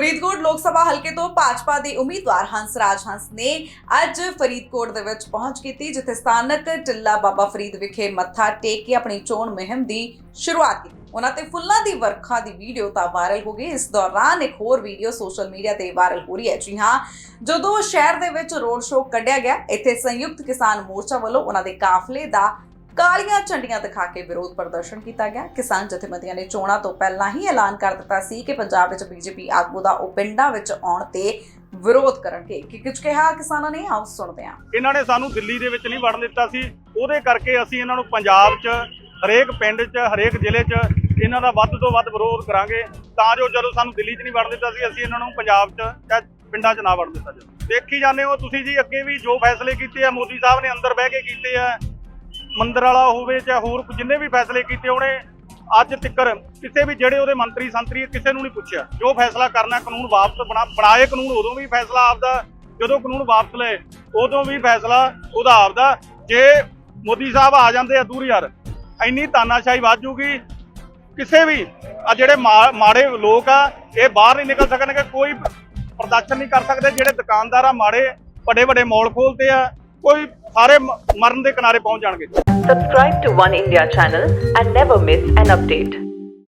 ਫਰੀਦਕੋਟ ਲੋਕ ਸਭਾ ਹਲਕੇ ਤੋਂ ਭਾਜਪਾ ਦੇ ਉਮੀਦਵਾਰ ਹੰਸਰਾਜ ਹੰਸ ਨੇ ਅੱਜ ਫਰੀਦਕੋਟ ਦੇ ਵਿੱਚ ਪਹੁੰਚ ਕੀਤੀ, ਜਿੱਥੇ ਸਥਾਨਕ ਟਿੱਲਾ ਬਾਬਾ ਫਰੀਦ ਵਿਖੇ ਮੱਥਾ ਟੇਕ ਕੇ ਆਪਣੀ ਚੋਣ ਮੁਹਿੰਮ ਦੀ ਸ਼ੁਰੂਆਤ ਕੀਤੀ। ਉਹਨਾਂ ਤੇ ਫੁੱਲਾਂ ਦੀ ਵਰਖਾ ਦੀ ਵੀਡੀਓ ਤਾਂ ਵਾਇਰਲ ਹੋ ਗਈ। ਇਸ ਦੌਰਾਨ ਇੱਕ ਹੋਰ ਵੀਡੀਓ ਸੋਸ਼ਲ ਮੀਡੀਆ ਤੇ ਵਾਇਰਲ ਹੋ ਰਹੀ ਹੈ। ਜੀ ਹਾਂ, ਜਦੋਂ ਸ਼ਹਿਰ ਦੇ ਵਿੱਚ ਰੋਡ ਸ਼ੋਅ ਕੱਢਿਆ ਗਿਆ, ਇੱਥੇ ਸੰਯੁਕਤ ਕਿਸਾਨ ਮੋਰਚਾ ਵੱਲੋਂ ਉਹਨਾਂ ਦੇ ਕਾਫਲੇ ਦਾ ਕਾਲੀਆਂ ਝੰਡੀਆਂ ਦਿਖਾ ਕੇ ਵਿਰੋਧ ਪ੍ਰਦਰਸ਼ਨ ਕੀਤਾ ਗਿਆ। ਕਿਸਾਨ ਜਥੇਬੰਦੀਆਂ ਨੇ ਚੋਣਾਂ ਤੋਂ ਪਹਿਲਾਂ ਹੀ ਐਲਾਨ ਕਰ ਦਿੱਤਾ ਸੀ ਕਿ ਪੰਜਾਬ ਵਿੱਚ ਬੀਜੇਪੀ ਆਗੂ ਦਾ ਉਹ ਪਿੰਡਾਂ ਵਿੱਚ ਆਉਣ ਤੇ ਵਿਰੋਧ ਕਰਨਗੇ। ਕਿ ਕੁਝ ਕਿਹਾ ਕਿਸਾਨਾਂ ਨੇ? ਆਓ ਸੁਣਦੇ ਹਾਂ। ਇਹਨਾਂ ਨੇ ਸਾਨੂੰ ਦਿੱਲੀ ਦੇ ਵਿੱਚ ਨਹੀਂ ਵੜਨ ਦਿੱਤਾ ਸੀ। ਉਹਦੇ ਕਰਕੇ ਅਸੀਂ ਇਹਨਾਂ ਨੂੰ ਪੰਜਾਬ 'ਚ, ਹਰੇਕ ਪਿੰਡ 'ਚ, ਹਰੇਕ ਜ਼ਿਲ੍ਹੇ 'ਚ ਇਹਨਾਂ ਦਾ ਵੱਧ ਤੋਂ ਵੱਧ ਵਿਰੋਧ ਕਰਾਂਗੇ। ਤਾਂ ਜੋ ਜਦੋਂ ਸਾਨੂੰ ਦਿੱਲੀ 'ਚ ਨਹੀਂ ਵੜਨ ਦਿੱਤਾ ਸੀ, ਅਸੀਂ ਇਹਨਾਂ ਨੂੰ ਪੰਜਾਬ 'ਚ ਜਾਂ ਪਿੰਡਾਂ 'ਚ ਨਾ ਵੜਨ ਦਿੱਤਾ ਜਾਵੇ। ਦੇਖੀ ਜਾਂਦੇ ਹੋ ਤੁਸੀਂ ਜੀ, ਅੱਗੇ ਵੀ ਜੋ ਫੈਸਲੇ ਕੀਤੇ ਆ, ਮੋਦੀ ਸਾਹਿਬ ਨੇ ਅੰਦਰ ਬਹਿ ਕੇ ਕੀਤੇ ਆ। ਮੰਦਰ ਵਾਲਾ ਹੋਵੇ ਜਾਂ ਹੋਰ ਜਿੰਨੇ ਵੀ ਫੈਸਲੇ ਕੀਤੇ ਉਹਨੇ ਅੱਜ ਤੱਕਰ ਕਿਸੇ ਵੀ ਜਿਹੜੇ ਉਹਦੇ ਮੰਤਰੀ ਸੰਤਰੀ ਕਿਸੇ ਨੂੰ ਨਹੀਂ ਪੁੱਛਿਆ। ਜੋ ਫੈਸਲਾ ਕਰਨਾ ਕਾਨੂੰਨ ਵਾਪਸ ਬਣਾ, ਬਣਾਏ ਕਾਨੂੰਨ, ਉਦੋਂ ਵੀ ਫੈਸਲਾ ਆਪਦਾ, ਜਦੋਂ ਕਾਨੂੰਨ ਵਾਪਸ ਲਏ, ਉਦੋਂ ਵੀ ਫੈਸਲਾ ਉਹਦਾ ਆਪਦਾ। ਜੇ ਮੋਦੀ ਸਾਹਿਬ ਆ ਜਾਂਦੇ ਆ ਦੂਰ ਯਾਰ, ਇੰਨੀ ਤਾਨਾਸ਼ਾਹੀ ਵੱਧ ਜੂਗੀ, ਕਿਸੇ ਵੀ, ਆ ਜਿਹੜੇ ਮਾ- ਮਾੜੇ ਲੋਕ ਆ, ਇਹ ਬਾਹਰ ਨਹੀਂ ਨਿਕਲ ਸਕਣਗੇ, ਕੋਈ ਪ੍ਰਦਰਸ਼ਨ ਨਹੀਂ ਕਰ ਸਕਦੇ, ਜਿਹੜੇ ਦੁਕਾਨਦਾਰ ਆ, ਮਾੜੇ ਵੱਡੇ ਵੱਡੇ ਮਾਲ ਖੋਲਦੇ ਆ, ਕੋਈ ਸਾਰੇ ਮ- ਮਰਨ ਦੇ ਕਿਨਾਰੇ ਪਹੁੰਚ ਜਾਣਗੇ Subscribe to One India channel and never miss an update.